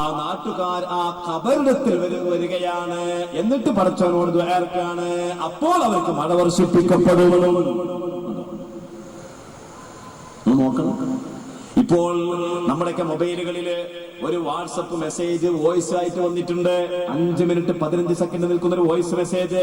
ആ നാട്ടുകാർ ആ കബറിടത്തിൽ വരു- വരികയാണ്. എന്നിട്ട് പടച്ചവനോട് ദ്വാരക്കാണ് അപ്പോൾ അവർക്ക് മഴ വർഷിപ്പിക്കപ്പെടുകയും നോക്കണം. ഇപ്പോൾ നമ്മുടെയൊക്കെ മൊബൈലുകളിൽ ഒരു വാട്സപ്പ് മെസ്സേജ് വോയിസ് ആയിട്ട് വന്നിട്ടുണ്ട്. അഞ്ച് മിനിറ്റ് പതിനഞ്ച് സെക്കൻഡ് നിൽക്കുന്ന ഒരു വോയിസ് മെസ്സേജ്.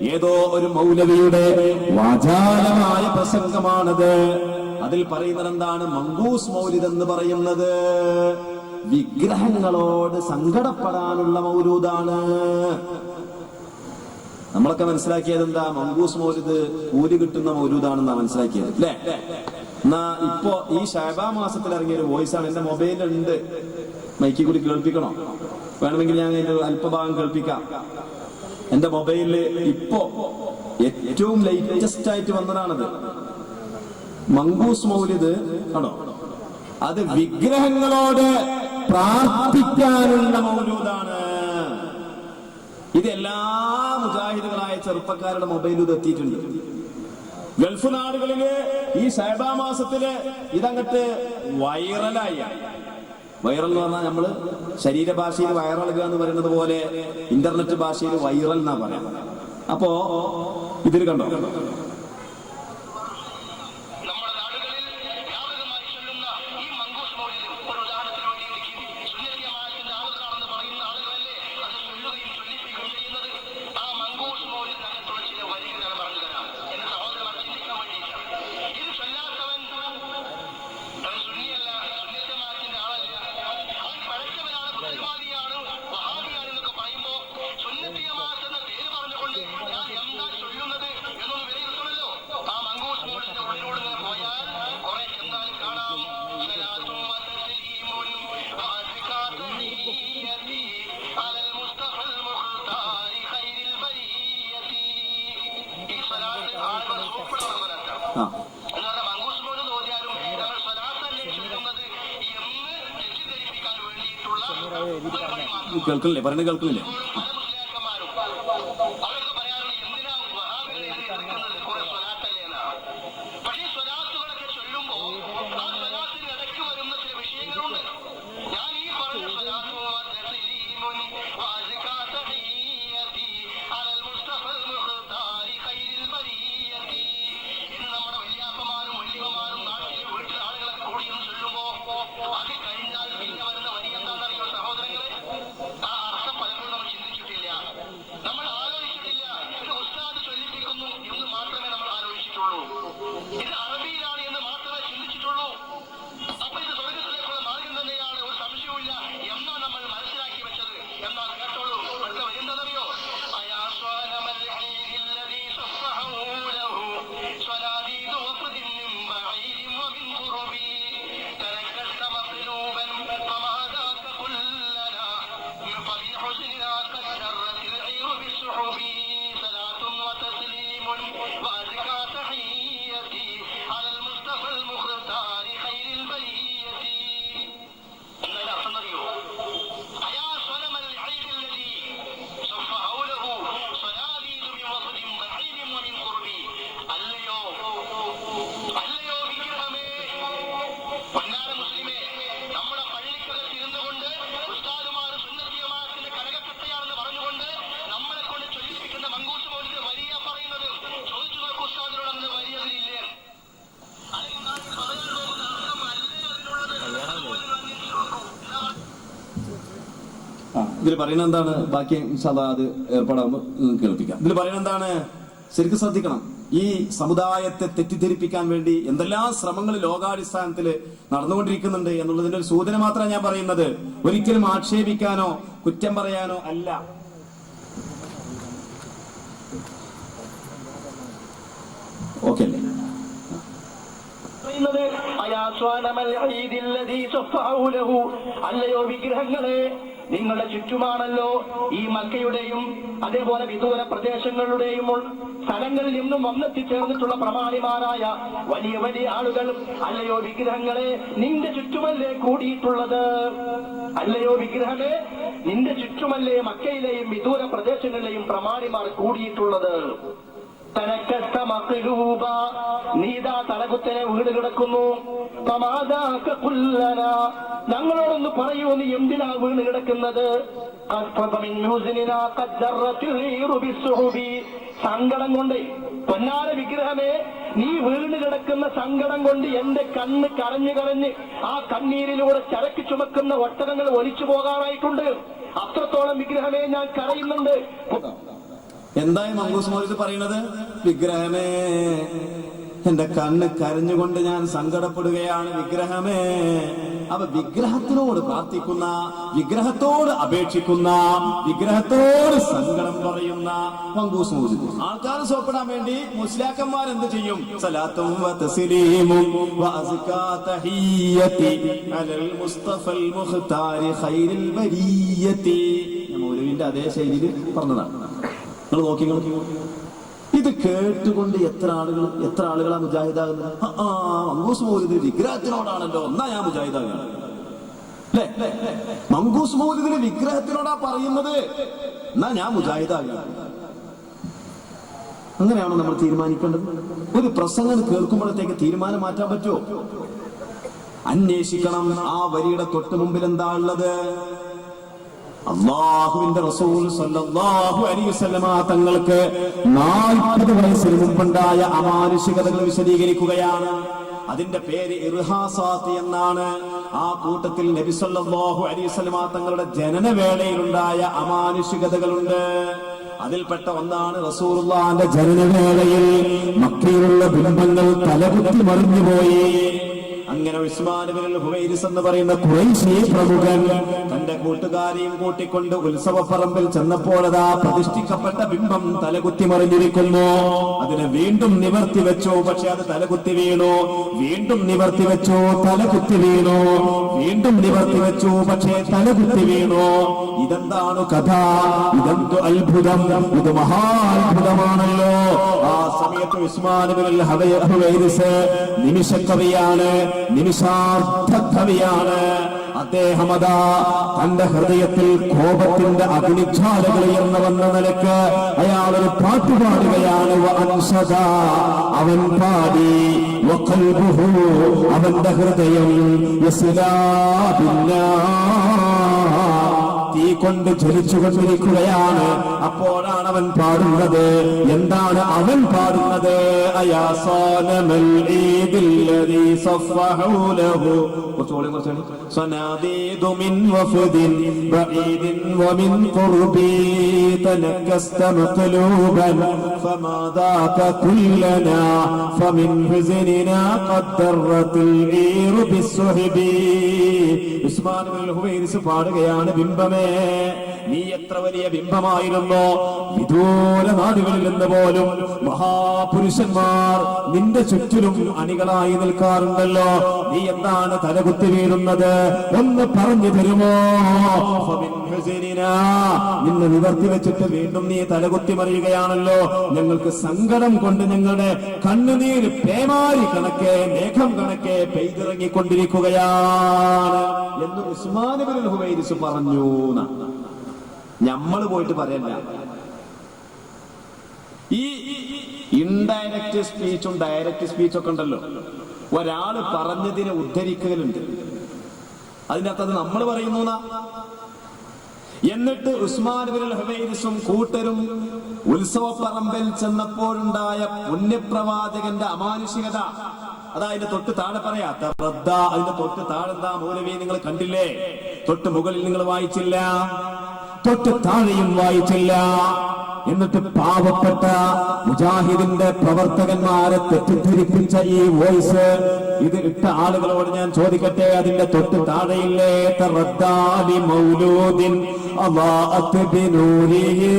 ഏതോ ഒരു മൗലവിയുടെ വാചാലമായ പ്രസംഗമാണത്. അതിൽ പറയുന്നത് എന്താണ് മങ്കൂസ് മൗലിദ് എന്ന് പറയുന്നത്. വിഗ്രഹങ്ങളോട് സങ്കടപ്പെടാനുള്ള മൗലൂദാണ്. നമ്മളൊക്കെ മനസ്സിലാക്കിയത് എന്താ? മങ്കൂസ് മൗലിദ് കൂലി കിട്ടുന്ന മൗലൂദാണെന്നാ മനസ്സിലാക്കിയത് അല്ലേ? എന്നാ ഇപ്പോ ഈ ഷാബാ മാസത്തിൽ ഇറങ്ങിയ ഒരു വോയിസ് ആണ് എന്റെ മൊബൈലുണ്ട് മൈക്കി കൂടി കേൾപ്പിക്കണോ? വേണമെങ്കിൽ ഞാൻ അതിന്റെ അല്പഭാഗം കേൾപ്പിക്കാം. എന്റെ മൊബൈലിൽ ഇപ്പോ ഏറ്റവും ലേറ്റസ്റ്റ് ആയിട്ട് വന്നതാണത്. മങ്കൂസ് മൗലിദ് ആണോ അത് വിഗ്രഹങ്ങളോട് പ്രാർത്ഥിക്കാനുള്ള മൗലൂദാണ്. ഇത് എല്ലാ മുജാഹിദുകളായ ചെറുപ്പക്കാരുടെ മൊബൈലിൽ എത്തിയിട്ടുണ്ട്. ഗൾഫ് നാടുകളിൽ ഈ സൈബാ മാസത്തിൽ ഇതങ്ങട്ട് വൈറലായി. വൈറൽ എന്ന് പറഞ്ഞാൽ നമ്മൾ ശരീരഭാഷയിൽ വൈറലുക എന്ന് പറയുന്നത് പോലെ ഇന്റർനെറ്റ് ഭാഷയിൽ വൈറൽ എന്നാ പറയാം. അപ്പോ ഇതിൽ കണ്ടോ? കേൾക്കുന്നില്ലേ പറയുന്നത് കേൾക്കുന്നില്ലേ وأزكى تحية. ഇതിൽ പറയുന്നത് എന്താണ്? ബാക്കി ഇൻഷാല്ലാ അത് ഏർപ്പാടാകുമ്പോൾ കേൾപ്പിക്കാം. ഇതിൽ പറയുന്നത് എന്താണ്? ശരിക്കും ശ്രദ്ധിക്കണം. ഈ സമുദായത്തെ തെറ്റിദ്ധരിപ്പിക്കാൻ വേണ്ടി എന്തെല്ലാം ശ്രമങ്ങൾ ലോകാടിസ്ഥാനത്തിൽ നടന്നുകൊണ്ടിരിക്കുന്നുണ്ട് എന്നുള്ളതിന്റെ ഒരു സൂചന മാത്രമാണ് ഞാൻ പറയുന്നത്. ഒരിക്കലും ആക്ഷേപിക്കാനോ കുറ്റം പറയാനോ അല്ല. ഓക്കെ അല്ലേ? പറയുന്നത്. അല്ലയോ വിഗ്രഹങ്ങളെ നിങ്ങളുടെ ചുറ്റുമാണല്ലോ ഈ മക്കയുടെയും അതേപോലെ വിദൂര പ്രദേശങ്ങളുടെയും സ്ഥലങ്ങളിൽ നിന്നും വന്നെത്തിച്ചേർന്നിട്ടുള്ള പ്രമാണിമാരായ വലിയ വലിയ ആളുകൾ. അല്ലയോ വിഗ്രഹങ്ങളെ നിന്റെ ചുറ്റുമല്ലേ കൂടിയിട്ടുള്ളത്? അല്ലയോ വിഗ്രഹമേ നിന്റെ ചുറ്റുമല്ലേ മക്കയിലെയും വിദൂര പ്രദേശങ്ങളിലെയും പ്രമാണിമാർ കൂടിയിട്ടുള്ളത്? തനക്കത്ത മക്ലൂബ നീതാ തലകുത്തനെ വീട് കിടക്കുന്നു. ഞങ്ങളോടൊന്ന് പറയൂ നീ എന്തിനാ വീണ് കിടക്കുന്നത്. സങ്കടം കൊണ്ട് പൊന്നാര വിഗ്രഹമേ നീ വീണ് കിടക്കുന്ന സങ്കടം കൊണ്ട് എന്റെ കണ്ണ് കരഞ്ഞു കരഞ്ഞ് ആ കണ്ണീരിലൂടെ ചരക്ക് ചുമക്കുന്ന ഒട്ടകങ്ങൾ ഒലിച്ചു പോകാനായിട്ടുണ്ട് അത്രത്തോളം വിഗ്രഹമേ ഞാൻ കരയുന്നുണ്ട്. എന്തായി മങ്കൂസ് മോലിത് പറയുന്നത് വിഗ്രഹമേ എന്റെ കണ്ണ് കരഞ്ഞുകൊണ്ട് ഞാൻ സങ്കടപ്പെടുകയാണ് വിഗ്രഹമേ. അവ വിഗ്രഹത്തിനോട് പ്രാർത്ഥിക്കുന്ന വിഗ്രഹത്തോട് അപേക്ഷിക്കുന്ന വിഗ്രഹത്തോട് സങ്കടം പറയുന്ന മങ്കൂസ് മോലിത് ആൾക്കാർ സോപ്പിടാൻ വേണ്ടി മുസ്ലാക്കന്മാർ എന്ത് ചെയ്യും? സലാത്തും അലൽ മുസ്തഫൽ അതേ ശൈലിയിൽ പറഞ്ഞതാണ്. നിങ്ങൾ നോക്കി നോക്കി ഇത് കേട്ടുകൊണ്ട് എത്ര ആളുകൾ എത്ര ആളുകളാ മുജാഹിദാകുന്നത്? ആ, മങ്കൂസ് മൗലിദിന് വിഗ്രഹത്തിനോടാണല്ലോ. എന്നാ ഞാൻ മുജാഹിദാകുന്നത്? അല്ലേ മങ്കൂസ് മൗലിദിന് വിഗ്രഹത്തിനോടാ പറയുന്നത്? എന്നാ ഞാൻ മുജാഹിദാകുന്നത്? അങ്ങനെയാണോ നമ്മൾ തീരുമാനിക്കേണ്ടത്? ഒരു പ്രസംഗം കേൾക്കുമ്പോഴത്തേക്ക് തീരുമാനം മാറ്റാൻ പറ്റുമോ? അന്വേഷിക്കണം. ആ വരിയുടെ തൊട്ട് മുമ്പിൽ എന്താ ഉള്ളത്? അള്ളാഹുവിന്റെ റസൂൽ സല്ലല്ലാഹു അലൈഹി വസല്ലമ തങ്ങൾക്ക് നാൽപ്പത് വയസ്സിന് മുമ്പുണ്ടായ അമാനുഷികതകൾ വിശദീകരിക്കുകയാണ്. അതിന്റെ പേര് ഇർഹാസാത്ത് എന്നാണ്. ആ കൂട്ടത്തിൽ നബി സല്ലല്ലാഹു അലൈഹി വസല്ലമ തങ്ങളുടെ ജനനവേളയിലുണ്ടായ അമാനുഷികതകളുണ്ട്. അതിൽപ്പെട്ട ഒന്നാണ് റസൂലുള്ളാന്റെ ജനനവേളയിൽ മക്കയിലുള്ള ബിംബങ്ങൾ തലകുത്തി മറിഞ്ഞുപോയി. അങ്ങനെ ഹുവൈരിസ് എന്ന് പറയുന്ന ഖുറൈശി പ്രമുഖൻ തന്റെ കൂട്ടുകാരെയും കൂട്ടിക്കൊണ്ട് ഉത്സവപ്പറമ്പിൽ ചെന്നപ്പോഴതാ പ്രതിഷ്ഠിക്കപ്പെട്ട ബിംബം തലകുത്തി മറിഞ്ഞിരിക്കുന്നു. അതിനെ വീണ്ടും നിവർത്തി വെച്ചു. പക്ഷെ അത് തലകുത്തി വീണു. വീണ്ടും നിവർത്തി വെച്ചു. തലകുത്തി വീണു. വീണ്ടും നിവർത്തി വെച്ചു. പക്ഷേ തലകുത്തി വീണു. ഇതെന്താണ് കഥ? ഇതെന്തു അത്ഭുതം? ഇത് മഹാത്ഭുതമാണല്ലോ. ആ സമയത്ത് ഉസ്മാൻ നിമിഷക്കവിയാണ് നിമിഷാർത്ഥ കവിയാണ് അദ്ദേഹം അതാ തന്റെ ഹൃദയത്തിൽ കോപത്തിന്റെ അഗ്നിജ്വാലകൾ വന്ന നിലയ്ക്ക് അയാൾ ഒരു പാട്ട് പാടുകയാണ് വ അവൻ പാടി. അവന്റെ ഹൃദയം. തീ കൊണ്ട് ജ്വലിച്ചുകൊണ്ടിരിക്കുകയാണ്. അപ്പോഴാണ് അവൻ പാടുന്നത്. എന്താണ് അവൻ പാടുന്നത്? പാടുകയാണ്. ബിംബമേ നീ എത്ര വലിയ ബിംബമായിരുന്നു? വിദൂര നാടുകളിൽ നിന്ന് പോലും മഹാപുരുഷന്മാർ നിന്റെ ചുറ്റിലും അണികളായി നിൽക്കാറുണ്ടല്ലോ. നീ എന്താണ് തലകുത്തി വീഴുന്നത്? ഒന്ന് പറഞ്ഞു തരുമോ. നിന്നെ നിവർത്തി വെച്ചിട്ട് വീണ്ടും നീ തലകുത്തി മറിയുകയാണല്ലോ. ഞങ്ങൾക്ക് സങ്കടം കൊണ്ട് ഞങ്ങളുടെ കണ്ണുനീര് പേമാരി കണക്കെ മേഘം കണക്കെ പെയ്തിറങ്ങിക്കൊണ്ടിരിക്കുകയാണ് എന്ന് ഉസ്മാൻ ബിൻ ഹുവൈരിസ് പറഞ്ഞു നമ്മൾ പോയിട്ട് പറയല്ല. ഈ ഇൻഡയറക്റ്റ് സ്പീച്ചും ഡയറക്റ്റ് സ്പീച്ചും ഒക്കെ ഉണ്ടല്ലോ. ഒരാൾ പറഞ്ഞതിനെ ഉദ്ധരിക്കലുണ്ട്. അതിനകത്ത് അത് നമ്മൾ പറയുന്നു. എന്നിട്ട് ഉസ്മാൻ ബിൻ ഹുബൈസും കൂട്ടരും ഉത്സവപ്പറമ്പിൽ ചെന്നപ്പോഴുണ്ടായ പുണ്യപ്രവാചകന്റെ അമാനുഷികത. അതാ അതിന്റെ തൊട്ട് താഴെ പറയാത്ത റദ്ദ അതിന്റെ തൊട്ട് താഴെന്താ മൗലവി നിങ്ങൾ കണ്ടില്ലേ? തൊട്ട് മുകളിൽ നിങ്ങൾ വായിച്ചില്ല. തൊട്ട് താഴെയും വായിച്ചില്ല. എന്നിട്ട് പാവപ്പെട്ട മുജാഹിദിന്റെ പ്രവർത്തകന്മാരെ തെറ്റിദ്ധരിപ്പിച്ച ഈ വോയിസ് ഇത് ഇട്ട ആളുകളോട് ഞാൻ ചോദിക്കട്ടെ അതിന്റെ തൊട്ട് താഴെയില്ലേ? തറദ്ദാലി മൗലൂദിൻ അളാഅത്ത് ബിനൂരിഹി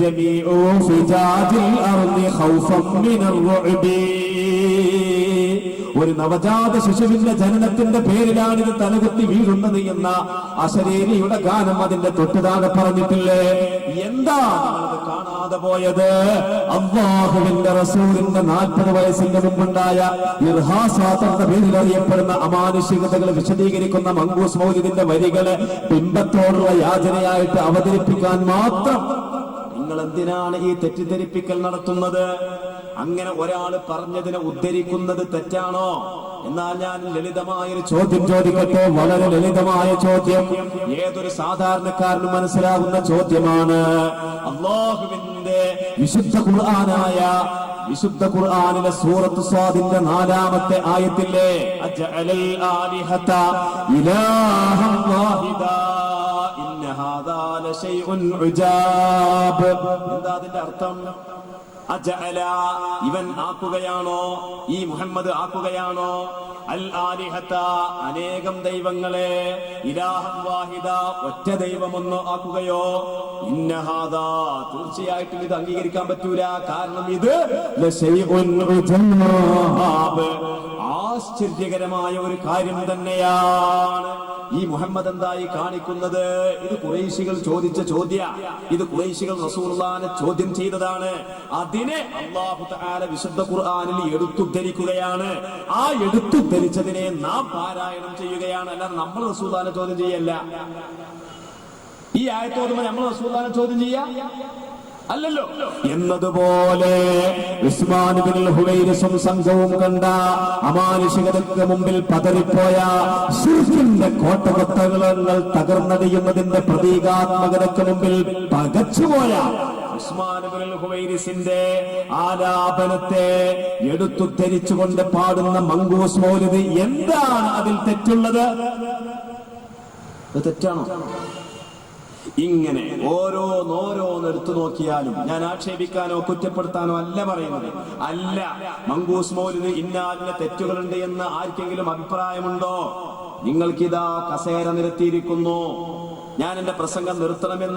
ജമീഉ ഖൗഫൻ മിനർ ഒരു നവജാത ശിശുവിന്റെ ജനനത്തിന്റെ പേരിലാണ് ഇത് തലകുത്തി വീഴുന്നത് എന്ന അശരേനിയുടെ ഗാനം അതിന്റെ തൊട്ടുതാഴെ പറഞ്ഞിട്ടില്ലേ? എന്താ കാണാതെ പോയത്? അള്ളാഹുവിന്റെ റസൂലിന്റെ നാൽപ്പത് വയസ്സിന്റെ മുമ്പുണ്ടായ ഇർഹാസാത്തിന്റെ പേരിൽ അറിയപ്പെടുന്ന അമാനുഷികതകൾ വിശദീകരിക്കുന്ന മങ്കൂസ് മൗലിദിന്റെ വരികൾ ബിംബത്തോടുള്ള യാചനയായിട്ട് അവതരിപ്പിക്കാൻ മാത്രം നിങ്ങൾ എന്തിനാണ് ഈ തെറ്റിദ്ധരിപ്പിക്കൽ നടത്തുന്നത്? അങ്ങനെ ഒരാൾ പറഞ്ഞതിനെ ഉദ്ധരിക്കുന്നത് തെറ്റാണോ? എന്നാൽ ഞാൻ ലളിതമായ ഒരു ചോദ്യം ചോദിക്കട്ടെ. വളരെ ലളിതമായ ചോദ്യം. ഏതൊരു സാധാരണക്കാരനും മനസ്സിലാവുന്ന ചോദ്യമാണ്. അള്ളാഹുവിന്റെ വിശുദ്ധ ഖുർആനായ വിശുദ്ധ ഖുർആാനിലെ സൂറത്ത് സ്വാദിന്റെ നാലാമത്തെ ആയത്തില്ലേ? ഇന്ന ഹാദാ എന്താ അതിന്റെ അർത്ഥം? ഇവൻ ആക്കുകയാണോ? ഈ മുഹമ്മദ് ആക്കുകയാണോ? അൽ അനേകം ദൈവങ്ങളെ ഇലാഹം വാഹിദ ഒറ്റ ദൈവമൊന്ന് ആക്കുകയോ? ഇന്നഹാദാ തീർച്ചയായിട്ടും ഇത് അംഗീകരിക്കാൻ പറ്റൂല. കാരണം ഇത്. ആശ്ചര്യകരമായ ഒരു കാര്യം തന്നെയാണ്. ഈ മുഹമ്മദ് എന്തായി കാണിക്കുന്നത്? ഇത് കുറേശികൾ ചോദിച്ച ചോദ്യ. ഇത് കുറേശികൾ റസൂർലാനെ ചോദ്യം ചെയ്തതാണ്. അതിനെ അള്ളാഹു വിശുദ്ധ ഖുർആാനിൽ എടുത്തുദ്ധരിക്കുകയാണ്. ആ എടുത്തുദ്ധരിച്ചതിനെ നാം പാരായണം ചെയ്യുകയാണ്. അല്ലാതെ നമ്മൾ റസൂദാനെ ചോദ്യം ചെയ്യല്ല. ഈ ആയത്തോടുമ്പോ നമ്മൾ റസൂദാനെ ചോദ്യം ചെയ്യാം? അല്ലല്ലോ. എന്നതുപോലെ സംഘവും കണ്ട അമാനുഷികതയ്ക്ക് മുമ്പിൽ പതറിപ്പോയ സൂര്യന്റെ കോട്ടകൊത്തകളങ്ങൾ തകർന്നടിയുന്നതിന്റെ പ്രതീകാത്മകതയ്ക്ക് മുമ്പിൽ പകച്ചുപോയ ഉസ്മാൻ ആലാപനത്തെ എടുത്തു ധരിച്ചുകൊണ്ട് പാടുന്ന മങ്കൂസ് മൗലിദ് എന്താണ് അതിൽ തെറ്റുള്ളത്? തെറ്റാണോ? ഇങ്ങനെ ഓരോന്നോരോന്ന് എടുത്തു നോക്കിയാലും ഞാൻ ആക്ഷേപിക്കാനോ കുറ്റപ്പെടുത്താനോ അല്ല പറയുന്നത്. അല്ല മങ്കൂസ് മൗലിന് ഇന്നാലിന് തെറ്റുകളുണ്ട് എന്ന് ആർക്കെങ്കിലും അഭിപ്രായമുണ്ടോ? നിങ്ങൾക്കിതാ കസേര നിരത്തിയിരിക്കുന്നു. ഞാൻ എന്റെ പ്രസംഗം നിർത്തണമെന്നും